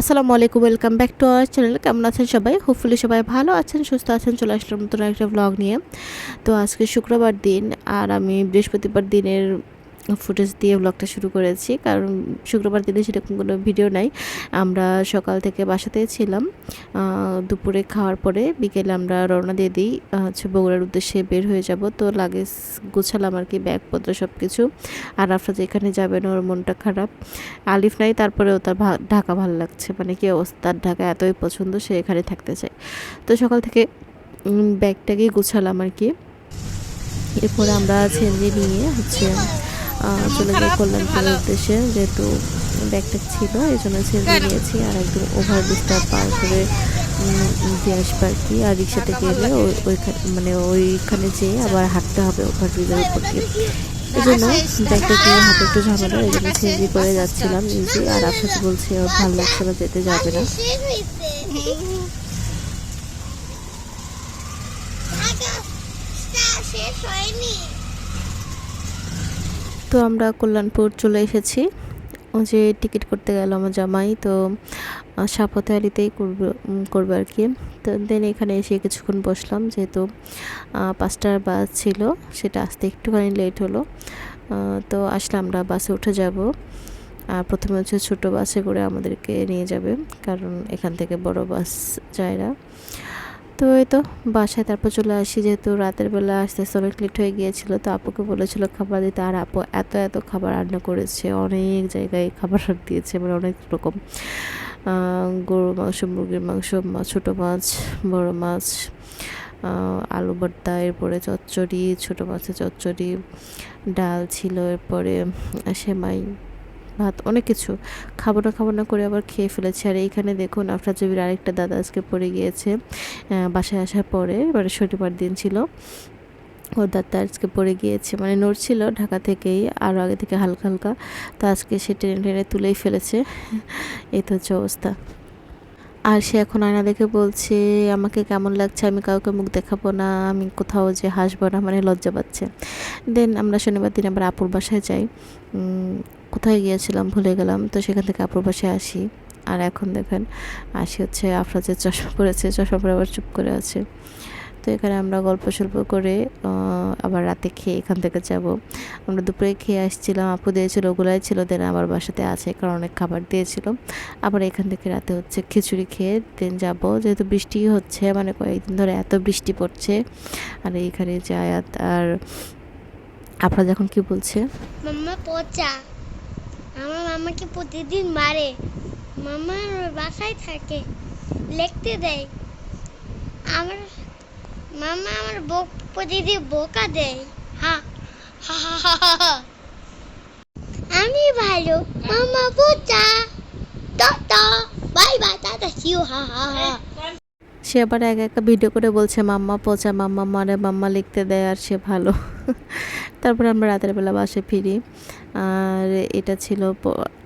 আসসালামু আলাইকুম, welcome back to our channel. কেমন আছেন সবাই? হোপফুলি সবাই ভালো আছেন, সুস্থ আছেন। চলে আসলাম নতুন একটা ব্লগ নিয়ে। তো আজকে শুক্রবার দিন, আর আমি বৃহস্পতিবার দিনের ফুটেজ দিয়ে ব্লগটা শুরু করেছি কারণ শুক্রবার দিনে সেরকম কোনো ভিডিও নাই। আমরা সকাল থেকে বাসাতেই ছিলাম। দুপুরে খাওয়ার পরে বিকেলে আমরা রওনা দিয়ে দিই হচ্ছে বগুড়ার উদ্দেশ্যে বের হয়ে যাব। তো লাগেজ গুছালাম আর কি ব্যাগপত্র সব কিছু আর আপনার যেখানে যাবেন ওর মনটা খারাপ। আলিফ নাই তারপরেও তার ঢাকা ভালো লাগছে। মানে কি অবস্থা তার ঢাকা এতই পছন্দ সে এখানে থাকতে চায়। তো সকাল থেকে উম, ব্যাগটাকেই গুছালাম আর কি। এরপরে আমরা ছেলে নিয়ে হচ্ছে চলে যাই কল্যাণপুরের উদ্দেশ্যে যেহেতু ব্যাগটা ছিল এই জন্য ছেলে নিয়েছি আর একদম ওভার ব্রিজটা পার করে দিয়ে আসব আর কি। আর রিক্সাতে গেলে ওই ওইখানে মানে ওইখানে যেয়ে আবার হাঁটতে হবে ওভার ব্রিজের উপর দিয়ে। এই জন্য ব্যাগটা দিয়ে হাতে একটু ঝামেলা এই জন্য ছেলে করে যাচ্ছিলাম ইজি আর আপনাকে বলছি ওর ভালো লাগছে না যেতে যাবে না। শেষ হয়নি। তো আমরা কল্যাণপুর চলে এসেছি। যে টিকিট করতে গেল আমার জামাই, তো সাপথে আলিতেই করবে করবে আর কি। তো দেন এখানে এসে কিছুক্ষণ বসলাম, যেহেতু পাঁচটার বাস ছিল, সেটা আসতে একটুখানি লেট হলো। তো আসলে আমরা, বাসে উঠে যাব। আর প্রথমে হচ্ছে ছোটো বাসে করে আমাদেরকে নিয়ে যাবে, কারণ এখান থেকে বড় বাস যায় না। তো এই তো বাসায় তারপর চলে আসি, যেহেতু রাতের বেলা আসতে আসতে অনেক লেট হয়ে গিয়েছিল, তো আপুকে বলেছিল খাবার দিতে। আর আপু এত এত খাবার রান্না করেছে, অনেক জায়গায় খাবার দিয়েছে মানে অনেক রকম। গরুর মাংস, মুরগির মাংস ছোটো মাছ, বড় মাছ আলু ভর্তা, এরপরে চচ্চড়ি, ছোটো মাছের চচ্চড়ি, ডাল ছিল, এরপরে সেমাই। ভাত, অনেক কিছু। খাব না খাব না করে আবার খেয়ে ফেলেছি। আর এইখানে দেখুন আফরাজ জবির আরেকটা দাদা আজকে পড়ে গিয়েছে বাসায় আসার পরে মানে শনিবার দিন ছিল। ওর দাঁতটা আজকে পড়ে গিয়েছে। মানে নড়ছিল ঢাকা থেকেই আরও আগে থেকে হালকা হালকা। তো আজকে সে টেনে টেনে তুলেই ফেলেছে। এই তো হচ্ছে অবস্থা। আর সে এখন আয়না দেখে বলছে, আমাকে কেমন লাগছে? আমি কাউকে মুখ দেখাবো না। আমি কোথাও যে হাসবো না মানে লজ্জা পাচ্ছে। দেন আমরা শনিবার দিন আবার আপুর বাসায় যাই। কোথায় গিয়েছিলাম ভুলে গেলাম, তো সেখান থেকে আপুর বাসায় আসি। আর এখন দেখেন, আসি হচ্ছে আফরাজের চশমা পড়েছে চশমা পরে আবার চুপ করে আছে। তো এখানে আমরা গল্প সল্প করে আবার রাতে খেয়ে এখান থেকে যাব। আমরা দুপুরে খেয়ে আসছিলাম, আপু দিয়েছিল, ওগুলাই ছিল, দেন আবার বাসাতে আছে, কারণ অনেক খাবার দিয়েছিল। আবার এখান থেকে রাতে হচ্ছে খিচুড়ি খেয়ে দেন যাব। যেহেতু বৃষ্টি হচ্ছে মানে কয়েকদিন ধরে এত বৃষ্টি পড়ছে। আর এইখানে যে আয়াত আর আপনারা যখন কি বলছে? মাম্মা, পচা। আমার মামাকে প্রতিদিন মারে। মামা বাসায় থাকে, লিখতে দেয়। আমার মামা আমার বক প্রতিদিন বোকা দেয়। হা হা হা হা। আমি ভালো, মামা পচা tata, bye bye, tata see you হা হা হা। সে আবার এক একা ভিডিও করে বলছে, মাম্মা পচা মাম্মা মারে, মাম্মা লিখতে দেয়, আর সে ভালো। তারপর আমরা রাতের বেলা বাসে ফিরি। আর এটা ছিল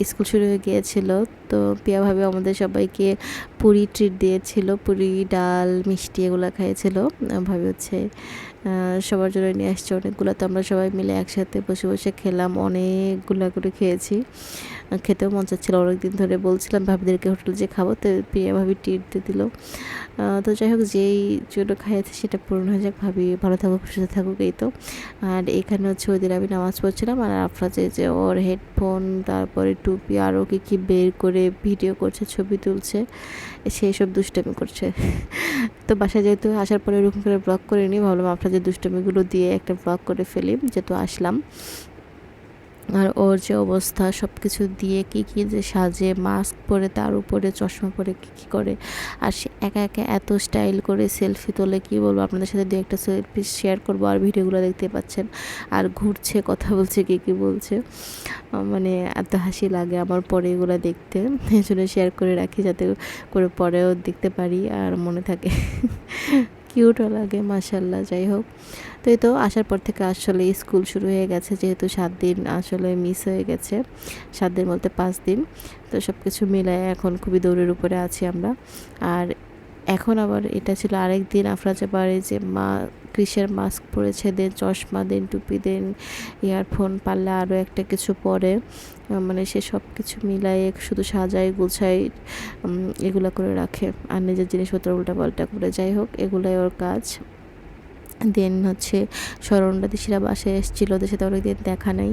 স্কুল শুরু হয়ে গিয়েছিল। তো প্রিয়াভাবে ভাবে আমাদের সবাইকে পুরি ট্রিট দিয়েছিল, পুরি, ডাল, মিষ্টি এগুলো খাইয়েছিল। ভাবি হচ্ছে সবার জন্য নিয়ে আসছে অনেকগুলো। তো আমরা সবাই মিলে একসাথে বসে বসে খেলাম, অনেকগুলো করে খেয়েছি। খেতেও মন চাচ্ছিল, অনেকদিন ধরে বলছিলাম, ভাবিদেরকে হোটেলে যে খাব, তো প্রিয়া ভাবি ট্রিট দিয়ে দিল। তো যাই হোক, যেই জন্য খাইয়েছে সেটা পূরণ হয়ে যাক, ভাবি ভালো থাকুক, সুস্থ থাকুক, এই তো। আর এখানে হচ্ছে ওই দিন আমি নামাজ পড়ছিলাম, আর আফরাজে যে ওর হেডফোন তারপরে টুপি, আরও কি কী বের করে ভিডিও করছে, ছবি তুলছে। সেই সব দুষ্টমি করছে। তো বাসায় যেহেতু আসার পরে ওরকম করে ব্লগ করে নিই, ভাবলাম আপনাদের দুষ্টমিগুলো দিয়ে একটা ব্লগ করে ফেলি, যেহেতু আসলাম। আর ওর যে অবস্থা সব কিছু দিয়ে কি কি যে সাজে মাস্ক পরে, তার উপরে চশমা পরে কি কি করে, আর সে একা একা এত স্টাইল করে সেলফি তোলে, কি বলব? আপনাদের সাথে দু একটা সেলফি শেয়ার করব, আর ভিডিওগুলো দেখতে পাচ্ছেন। আর ঘুরছে, কথা বলছে, কি কি বলছে। মানে এত হাসি লাগে আমার পরে এগুলো দেখতে। এই জন্য শেয়ার করে রাখি যাতে করে পরেও দেখতে পারি আর মনে থাকে। কিউটও লাগে মাসাল্লাহ যাই হোক তো এই তো আসার পর থেকে আসলে স্কুল শুরু হয়ে গেছে, যেহেতু সাত দিন আসলে মিস হয়ে গেছে, সাত দিন বলতে পাঁচ দিন। তো সব কিছু মিলায় এখন খুবই দৌড়ের উপরে আছি আমরা। আর এখন আবার এটা ছিল আরেক দিন আফরাজা বাড়ি যে মা কৃষের মাস্ক পরেছে, দেন চশমা, দেন টুপি, দেন ইয়ারফোন পারলে আরও একটা কিছু পরে। মানে সে সব কিছু মিলায়ে শুধু সাজায় গুছাই এগুলো এগুলা করে রাখে। আর নিজের জিনিসপত্র উল্টাপাল্টা করে। যাই হোক, এগুলাই ওর কাজ। দেন হচ্ছে স্মরণরা দিশিরা বাসায় এসেছিল ওদের সাথে অনেকদিন দেখা নাই।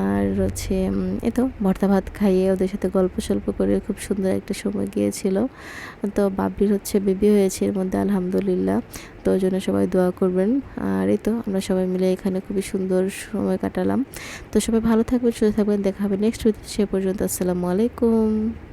আর হচ্ছে উম, এই তো ভর্তা ভাত খাইয়ে ওদের সাথে গল্প সল্প করে খুব সুন্দর একটা সময় গিয়েছিল। তো বাবলির হচ্ছে বেবি হয়েছে এর মধ্যে আলহামদুলিল্লাহ। তো ওই জন্য সবাই দোয়া করবেন। আর এই তো আমরা সবাই মিলে এখানে খুবই সুন্দর সময় কাটালাম। তো সবাই ভালো থাকবেন সুস্থ থাকবেন দেখা হবে নেক্সট সে পর্যন্ত আসসালামু আলাইকুম।